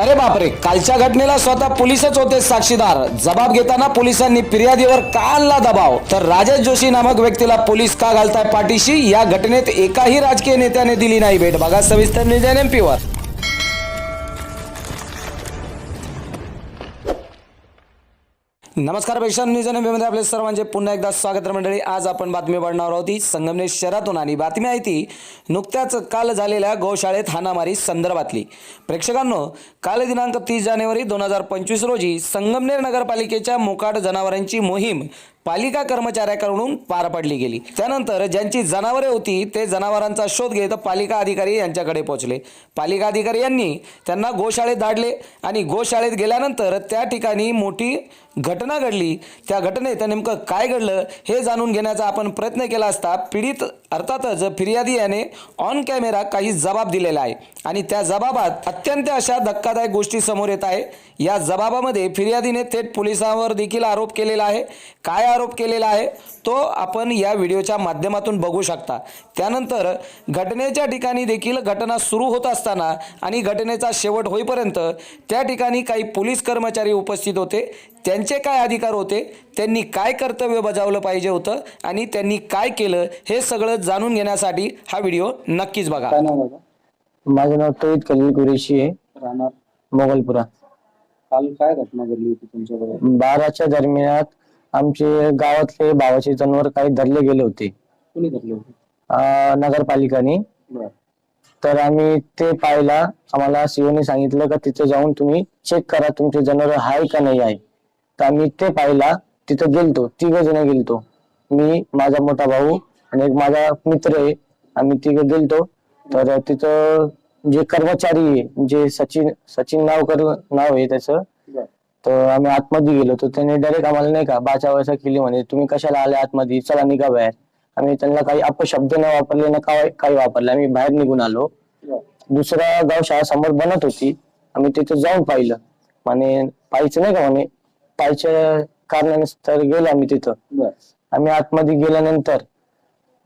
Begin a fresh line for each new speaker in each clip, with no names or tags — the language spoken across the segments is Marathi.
अरे बापरे कालच्या घटनेला स्वतः पोलीसच होते साक्षीदार. जबाब घेताना पोलिसांनी फिर्यादीवर का आणला दबाव. तर राजेश जोशी नामक व्यक्तीला पोलीस का घालताय पाठीशी? या घटनेत एकाही राजकीय नेत्याने दिली नाही भेट. बघा सविस्तर निवेदन एमपी वर. नमस्कारपेक्षा न्यूज एम आपले सर्वांचे पुन्हा एकदा स्वागत मंडळी. आज आपण बातमी पाडणार आहोत संगमनेर शहरातून आणि बातमी आहे ती नुकत्याच काल झालेल्या गोशाळेत हानामारी संदर्भातली. प्रेक्षकांनो काल दिनांक तीस जानेवारी दोन हजार पंचवीस रोजी संगमनेर नगरपालिकेच्या मोकाट जनावरांची मोहीम पालिका कर्मचाऱ्याकडून पार पाडली गेली. त्यानंतर ज्यांची जनावरे होती ते जनावरांचा शोध घेत पालिका अधिकारी यांच्याकडे पोहोचले. पालिका अधिकारी यांनी त्यांना गोशाळेत धाडले आणि गोशाळेत गेल्यानंतर त्या ठिकाणी मोठी घटना घडली. त्या घटनेत नेमकं काय घडलं हे जाणून घेण्याचा आपण प्रयत्न केला असता पीडित अर्थातच फिर्यादी याने ऑन कॅमेरा काही जबाब दिलेला आहे. आणि त्या जबाबात अत्यंत अशा धक्कादायक गोष्टी समोर येत आहे. या जबाबामध्ये फिर्यादीने थेट पोलिसांवर देखील आरोप केलेला आहे. काय आरोप केलेला आहे तो आपण या व्हिडिओच्या माध्यमातून बघू शकता. त्यानंतर घटनेच्या ठिकाणी देखील घटना सुरू होत असताना आणि घटनेचा शेवट होईपर्यंत त्या ठिकाणी काही पोलीस कर्मचारी उपस्थित होते. त्यांचे काय अधिकार होते? त्यांनी काय कर्तव्य बजावलं पाहिजे होतं? आणि त्यांनी काय केलं? हे सगळं जाणून घेण्यासाठी हा व्हिडिओ नक्कीच बघा.
काय नाव बाबा
माझं नाव तोईत खलील कुरेशी आहे.
राहणार?
मोगलपुरा.
काल काय घटना घडली होती तुमच्याबरोबर?
बाराच्या दरम्यान आमचे गावातले भावाचे जनावर काही धरले गेले होते.
कुणी घडली होती?
अं, नगरपालिकाने.
बर.
तर आम्ही ते पाहायला आम्हाला सीओने सांगितलं का तिथे जाऊन तुम्ही चेक करा तुमचे जनावर आहे का नाही आहे. तर आम्ही ते पाहायला तिथं गेलतो. तिघ जण गेलतो. मी माझा मोठा भाऊ आणि एक माझा मित्र आहे. आम्ही तिघ गेलतो. तर तिथं जे कर्मचारी आहे जे सचिन सचिन नावकर नाव आहे त्याचं तर आम्ही आतमध्ये गेलो तर त्यांनी डायरेक्ट आम्हाला नाही का बाचा वाचा केली म्हणे तुम्ही कशाला आले आतमध्ये? चला निघा बाहेर. आम्ही त्यांना काही अपशब्द न वापरले ना काय काही वापरले. आम्ही बाहेर निघून आलो. दुसरा गाव शाळा समोर बनत होती. आम्ही तिथं जाऊन पाहिलं. म्हणे पाहायचं नाही का म्हणे पाहायच्या कारणाने तर गेलो आम्ही तिथं. आम्ही आतमध्ये गेल्यानंतर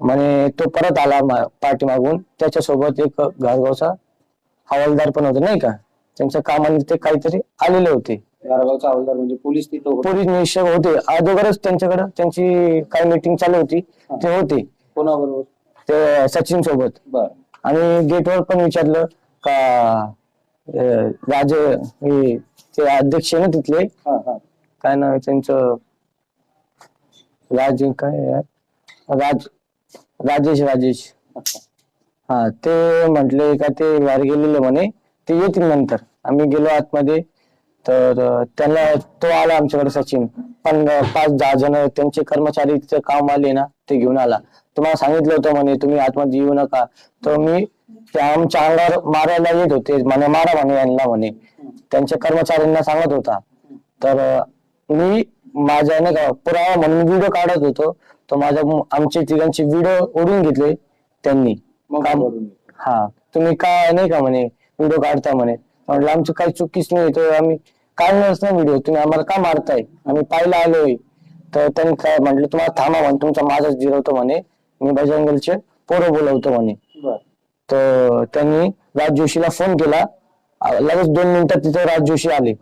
म्हणे तो परत आला मा- पाठीमागून. त्याच्यासोबत एक घरगावचा हवालदार पण होता नाही का? त्यांच्या कामानिमित्त काहीतरी आलेले होते.
हवालदार म्हणजे पोलीस तिथं होते.
पोलीस निरीक्षक होते. अगोदरच त्यांच्याकडे त्यांची काय मीटिंग चालू होती ते होते.
कोणाबरोबर?
ते सचिन सोबत.
बर.
आणि गेटवर पण विचारलं का अं, राजे हे ते अध्यक्ष आहे ना तिथले?
हा हा.
काय नाव आहे त्यांचं? राज काय आहे यार? राज राजेश राजेश.
अच्छा
हा ते म्हटले का ते बाहेर गेलेले म्हणे. ते येतील नंतर. आम्ही गेलो आतमध्ये. तर त्यांना तो आला आमच्याकडे सचिन. पण पाच दहा जण त्यांचे कर्मचारी तिथे काम आले ना ते घेऊन आला. तुम्हाला सांगितलं होतं म्हणे तुम्ही आतमध्ये येऊ नका. तर मी आमच्या अंगावर मारायला येत होते. म्हणे मारा म्हणे यांना म्हणे. त्यांच्या कर्मचाऱ्यांना सांगत होता. तर मी माझ्या नाही का पुरावा म्हणून व्हिडिओ काढत होतो. तर माझ्या आमचे तिघांचे व्हिडिओ ओढून घेतले त्यांनी. हा. तुम्ही काय नाही का म्हणे व्हिडिओ काढता म्हणे. म्हटलं आमची काही चुकीच नाही तर आम्ही काढणारच नाही व्हिडिओ तुम्ही आम्हाला का मारताय? आम्ही पाहायला आलोय. तर त्यांनी काय म्हटलं तुम्हाला थांबा म्हणे तुमचा माझाच जिरवतो म्हणे. मी बजरंगलचे पोरं बोलवतो म्हणे. तर त्यांनी राज जोशीला फोन केला. लगेच दोन मिनिटात तिथे राज जोशी आले.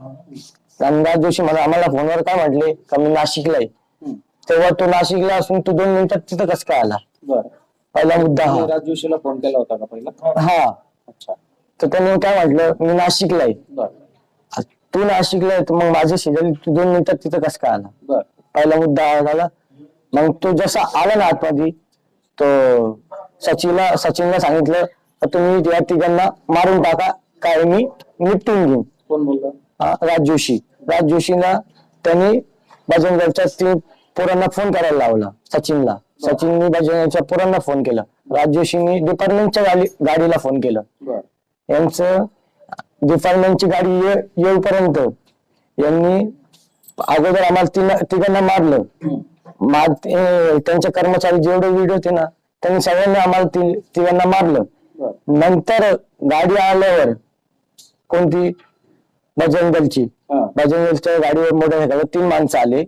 आणि राज जोशी मला आम्हाला फोनवर काय म्हटले? का मी नाशिकला आहे. तेव्हा तो नाशिकला असून तो दोन मिनिटात तिथं कसं काय आला? पहिला मुद्दा हा.
राज जोशीला फोन केला होता का पहिला?
हा.
अच्छा.
तर त्यांनी काय म्हटलं मी नाशिकला आहे.
बर.
तू नाशिकला आहे तर मग माझ्या शेजारी तू दोन मिनिटात तिथं कसं काय आला?
बर.
पहिला मुद्दा हा झाला. मग तो जसा आला ना आतमध्ये तो सचिनला सचिनला सांगितलं तुम्ही या तिघांना मारून टाका काय मी निपटून घेईन.
कोण बोललं?
हा, राज जोशी. राज जोशीला त्यांनी बजरंगच्या तीन पोरांना फोन करायला लावला सचिनला. सचिननी बजरंगच्या पोरांना फोन केला. राज जोशींनी डिपार्टमेंटच्या गाडी गाडीला फोन केला.
बर.
यांचं डिपार्टमेंटची गाडी ये- येऊपर्यंत यांनी अगोदर आम्हाला तिघांना मारलं. मा- ते- त्यांचे कर्मचारी जेवढे व्हिडिओ होते ना त्यांनी सगळ्यांनी आम्हाला तिघांना मारलं. नंतर गाडी आल्यावर कोणती? बजरंगलची बजरंगलच्या गाडीवर मोटरसायकल तीन माणसं आले.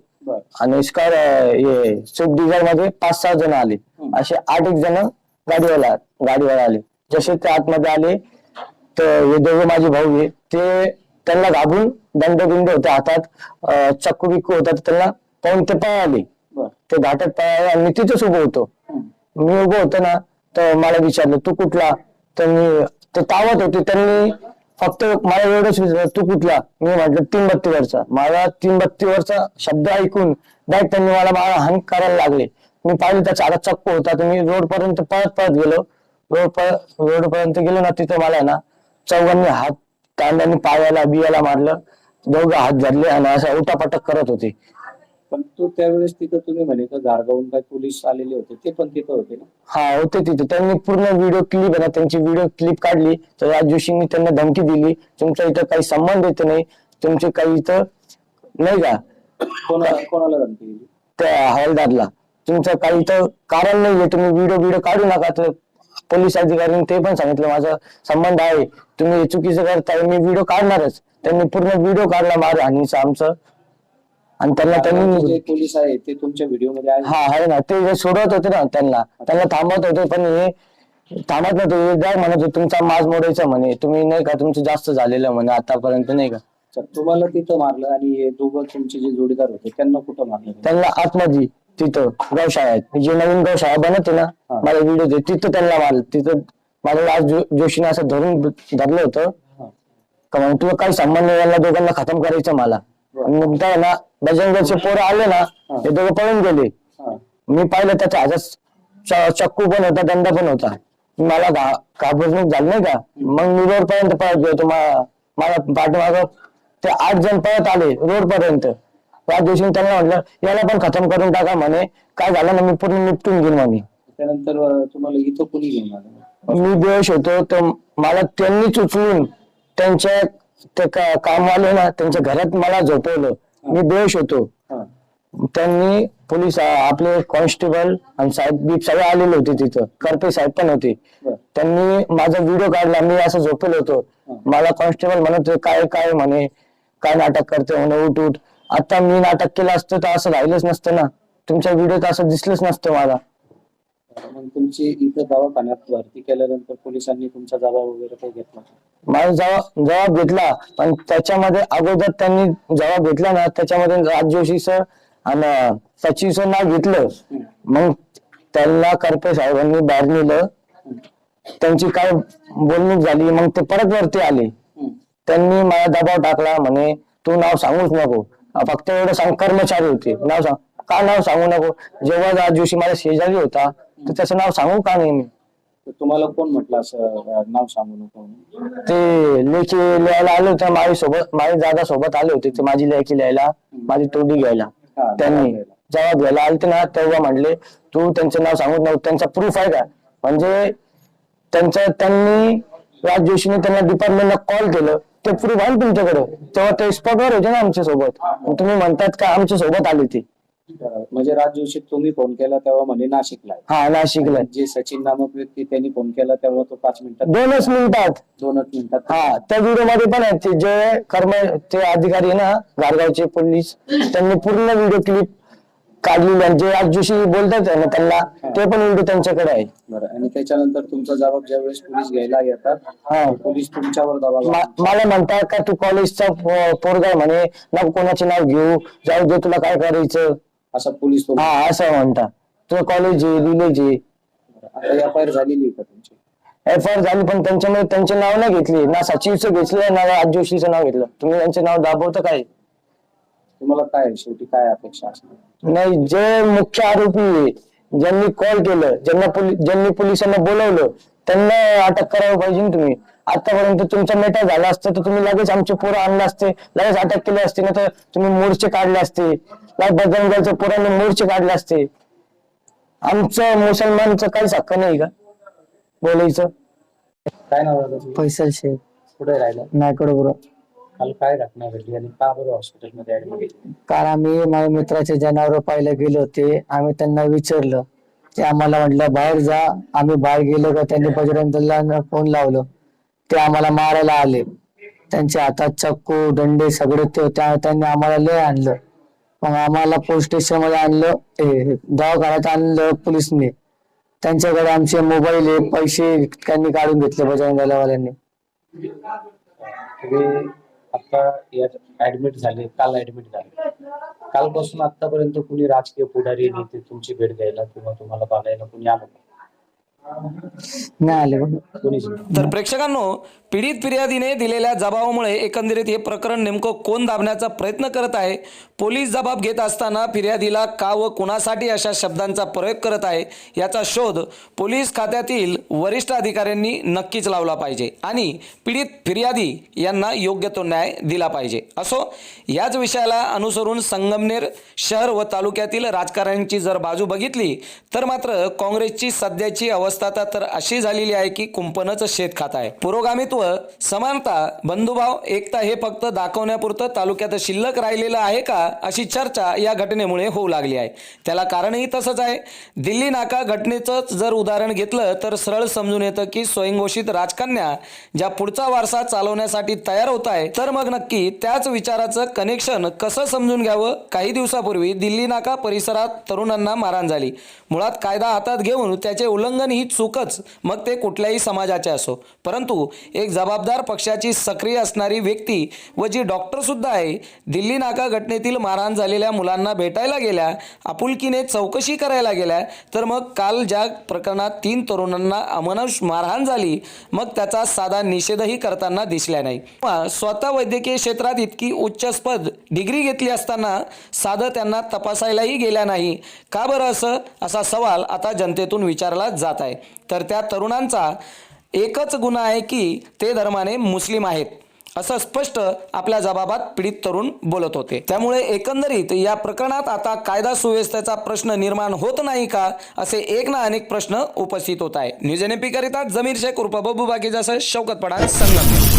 आणि स्कार हे स्विफ्ट डिझायरमध्ये पाच सहा जण आले. असे आठ एक जण गाडीवर आ- गाडीवर आले. जसे ते आतमध्ये आले तर हे दोघे माझे भाऊ आहे. ते त्यांना घाबरून दंडबिंड होते हातात चक्कू बिक्कू होता तर त्यांना पाहून ते पळाले ते घाटात पळाले आणि मी तिथेच उभं होतो. मी उभं होतो ना तर मला विचारलं तू कुठला? तर मी ते तावत होते. त्यांनी फक्त मला एवढंच विचारलं तू कुठला? मी म्हटलं तीन बत्तीवरचा मला तीन बत्तीवरचा शब्द ऐकून डायरेक्ट त्यांनी मला मला हान करायला लागले. मी पाहिलं त्याचा हातात चक्क होता तर मी रोड पर्यंत पळत पळत गेलो. रोड रोड पर्यंत गेलो ना तिथं मला ना चौघांनी हात कांद्याने पायाला बियाला मारलं. दोघं हात धरले आणि असं उठापटक करत होते.
पण तू त्यावेळेस तिथं तुम्ही म्हणे का गारगावून काय पोलीस आलेले होते? ते पण तिथं होते ना?
हा होते तिथे. त्यांनी पूर्ण व्हिडिओ क्लिप आहे ना त्यांची व्हिडिओ क्लिप काढली. तर राज जोशींनी त्यांना धमकी दिली. तुमचा इथं काही संबंध येत नाही. तुमचे काही इथं नाही का?
कोणाला कोणाला धमकी दिली?
त्या हवालदारला. तुमचं काही इथं कारण नाहीये. तुम्ही व्हिडिओ व्हिडिओ काढू नका. तर पोलीस अधिकाऱ्यांनी ते पण सांगितलं. माझा संबंध आहे. तुम्ही हे चुकीचं करताय. मी व्हिडिओ काढणारच. त्यांनी पूर्ण व्हिडिओ काढला मारहाणीचा आमचं. आणि त्यांना
जे
त्यांनी
पोलीस आहे ते तुमच्या व्हिडिओमध्ये आहे.
हा आहे ना. ते जे सोडत होते ना त्यांना. त्यांना थांबवत होते पण हे थांबत नव्हते. हे द्या म्हणत होते तुमचा माज मोडायचा म्हणे. तुम्ही नाही का? तुमचं जास्त झालेलं म्हणे आतापर्यंत नाही का?
तुम्हाला तिथं मारलं आणि हे दोघं तुमचे जे जोडीदार होते त्यांना कुठं मारलं?
त्यांना आतमध्ये. तिथं गौशाळ्यात जे नवीन गौशाळा बनवते ना
हा.
मला व्हिडिओ तिथं त्यांना मारलं तिथं मला आज जोशीने असं धरून धरलं होतं.
हा.
का म्हणे तुला काही संबंध नाही यांना दोघांना खतम करायचं मला. आणि मग काय ना बजरंगचे पोरं आले ना हे. दोघं पळून गेले.
हा.
मी पाहिलं त्याच्या हातात चक्कू पण होता दंड पण होता. मला घा- घाबरणूक झाली नाही का? मग मी रोड पर्यंत पळत गेलो. होतो मा- मला पाठीमाग ते आठ जण पळत आले रोड पर्यंत त्या दिवशी त्यांना म्हटलं याला पण खतम करून टाका म्हणे. काय झालं ना मी पूर्ण निपटून घेईन म्हणे.
त्यानंतर अं, तुम्हाला इथं कोणी घेऊन आलं?
मी बेहोश होतो. तर मला त्यांनीच उचलून त्यांच्या ते का- कामवाले ना त्यांच्या घरात मला झोपवलं. मी बेहोश होतो.
हा.
त्यांनी पोलीस आपले कॉन्स्टेबल आणि साहेब बीप सगळे आलेले होते तिथं. करपे साहेब पण होते.
बर.
त्यांनी माझा व्हिडिओ काढला. मी असं झोपेल होतो.
हा.
मला कॉन्स्टेबल म्हणत होते, काय काय? म्हणे. काय नाटक करते? म्हणे उठ उठ. आता मी नाटक केलं असतं तर असं राहिलंच नसतं ना. तुमच्या व्हिडिओत असं दिसलंच नसतं मला.
मग तुमची इथं दवाखान्यात भरती केल्यानंतर पोलिसांनी तुमचा जबाब वगैरे काही घेतला का?
माझा जबाब जबाब घेतला पण त्याच्यामध्ये अगोदर त्यांनी जबाब घेतला ना त्याच्यामध्ये राज जोशीचं आणि सचिनचं नाव घेतलं. मग त्यांना करपे साहेबांनी बाहेर नेलं. त्यांची काय बोलणूक झाली मग ते परत वरती आले.
हम्म.
त्यांनी मला दबाव टाकला म्हणे तू नाव सांगूच नको. फक्त एवढं सांग कर्मचारी होते. नाव सांग. का नाव सांगू नको? जेव्हा राज जोशी माझ्या शेजारी होता तर त्याचं नाव सांगू का नाही मी
तर तुम्हाला कोण म्हटलं असं अं, नाव सांगू नको? म्हणून?
ते लेखी लिहायला आले होते माझी सोबत माझे दादा सोबत आले होते ते माझी लेखी लिहायला माझी तोडी घ्यायला.
हा,
त्यांनी.
जबाब
घ्यायला आलते ना तेव्हा म्हणले तू त्यांचं नाव सांगू नको त्यांचा प्रूफ आहे का? म्हणजे त्यांचं त्यांनी राज जोशीने त्यांना डिपार्टमेंटला कॉल केलं. ते प्रूफ आहे ना तुमच्याकडे. तेव्हा ते स्पॉटवर होते ना आमच्यासोबत तुम्ही म्हणतात का आमच्यासोबत आले ते.
म्हणजे राज जोशी तुम्ही फोन केला तेव्हा म्हणे नाशिकला आहे.
हा नाशिकला
जे सचिन नामक व्यक्ती त्यांनी फोन केला तेव्हा तो पाच मिनिटात
दोनच मिनिटात.
दोनच मिनिटात
हा त्या व्हिडिओमध्ये पण आहे. ते जे कर्म ते अधिकारी आहे ना गारगावचे पोलीस त्यांनी पूर्ण व्हिडिओ क्लिप काढलेली जे आज जोशी बोलतात ना त्यांना ते पण व्हिडिओ त्यांच्याकडे आहे
बरं आणि त्याच्यानंतर तुमचा जबाब ज्यावेळेस पोलीस घ्यायला येतात
हा.
पोलीस तुमच्यावर दबाव
मा- मला म्हणतात का तू कॉलेजचा पोरगा आहे म्हणे नको कोणाचे नाव घेऊ जाऊ दे तुला काय करायचं.
असा पोलीस तो
हा असं म्हणता. तुझं कॉलेज आहे विलेज आहे.
आता आय आर झालेली आहे का तुमची?
एफ आर झाली पण त्यांच्यामुळे त्यांचे नाव नाही घेतले. ना सचिवचं घेतलं ना राज जोशीचं नाव घेतलं. तुम्ही त्यांचे नाव दाबवतं काय?
तुम्हाला काय? शेवटी काय अपेक्षा असणार?
नाही जे मुख्य आरोपी आहे, ज्यांनी कॉल केलं ज्यांना ज्यांनी पोलिसांना बोलवलं त्यांना अटक करावं पाहिजे ना तुम्ही. आतापर्यंत तुमचा मेटा झाला असतं तर तुम्ही लगेच आमचे पोरं आणले असते लगेच अटक केले असते ना तर तुम्ही मोर्चे काढले असते. बजरंगच्या पोरांनी मोर्चे काढले असते. आमचं मुसलमानचं काहीच हक्क नाही का? बोलायचं?
काय नाव आहे तुझं?
फैसल शेख.
कुठे राहिला? काल काय घडली आणि का बरं हॉस्पिटलमध्ये ऍडमिट
काल आम्ही माझ्या मित्राचे जनावर पाहायला गेलो होते. आम्ही त्यांना विचारलं ते आम्हाला म्हटलं बाहेर जा. आम्ही बाहेर गेलो का? त्यांनी बजरंगला फोन लावलं. ते आम्हाला मारायला आले. त्यांच्या हातात चक्कू दंडे सगळे ते त्या- त्यांनी आम्हाला लय आणलं. मग आम्हाला पोलीस स्टेशनमध्ये आणलं ए, दवाखान्यात आणलं पोलिसने. त्यांच्याकडे आमचे मोबाईल आहे पैसे त्यांनी काढून घेतले बजरंग दलावाल्यांनी
तुम्ही आता यात ऍडमिट झाले काल ऍडमिट झाले. कालपासून आतापर्यंत कुणी राजकीय पुढारी नेते तुमची भेट द्यायला किंवा तुम्हाला बघायला कुणी आलं
नाही आले बघ.
कोणीच नाही.
तर प्रेक्षकांनो पीडित फिर्यादीने दिलेल्या जबाबामुळे एकंदरीत हे प्रकरण नेमकं कोण दाबण्याचा प्रयत्न करत आहे पोलीस जबाब घेत असताना फिर्यादीला का व कुणासाठी अशा शब्दांचा प्रयोग करत आहे याचा शोध पोलीस खात्यातील वरिष्ठ अधिकाऱ्यांनी नक्कीच लावला पाहिजे आणि पीडित फिर्यादी यांना योग्य तो न्याय दिला पाहिजे. असो याच विषयाला अनुसरून संगमनेर शहर व तालुक्यातील राजकारण्यांची जर बाजू बघितली तर मात्र काँग्रेसची सध्याची अवस्था तर अशी झालेली आहे की कुंपणच शेत खात आहे. पुरोगामित्व समानता बंधुभाव एकता हे फक्त दाखवण्यापुरतं तालुक्यात शिल्लक राहिलेलं आहे का अशी चर्चा या घटनेमुळे होऊ लागली आहे. त्याला कारणही तसंच आहे. दिल्ली नाका घटनेचंच जर उदाहरण घेतलं तर सरळ समजून येतं की स्वयंघोषित राजकन्या ज्या पुढचा वारसा चालवण्यासाठी तयार होत आहे तर मग नक्की त्याच विचाराचं कनेक्शन कसं समजून घ्यावं? काही दिवसापूर्वी दिल्ली नाका परिसरात तरुणांना मारहाण झाली. मुळात कायदा हातात घेऊन त्याचे उल्लंघन ही चूकच. मग ते कुठल्याही समाजाचे असो. परंतु एक जबाबदार पक्षाची सक्रिय असणारी व्यक्ती व जी डॉक्टरसुद्धा आहे दिल्ली नाका घटनेतील मारहाण झालेल्या मुलांना भेटायला गेल्या आपुलकीने चौकशी करायला गेल्या तर मग काल ज्या प्रकरणात तीन तरुणांना अमानुष मारहाण झाली मग त्याचा साधा निषेधही करताना दिसला नाही. स्वतः वैद्यकीय क्षेत्रात इतकी उच्चस्पद डिग्री घेतली असताना साधं त्यांना तपासायलाही गेल्या नाही. का बरं असं? असा सवाल आता जनतेतून विचारला जात आहे. आहे तर त्या तरुणांचा एकच गुन्हा आहे की ते धर्माने मुस्लिम आहेत असं स्पष्ट आपल्या जबाबात पीडित तरुण बोलत होते. त्यामुळे एकंदरीत या प्रकरणात आता कायदा सुव्यवस्थेचा प्रश्न निर्माण होत नाही का असे एक ना अनेक प्रश्न उपस्थित होत आहे. न्यूज एन पी करिता जमीर शेख उर्फ बबू बाकी जसं शौकत पडा संगम.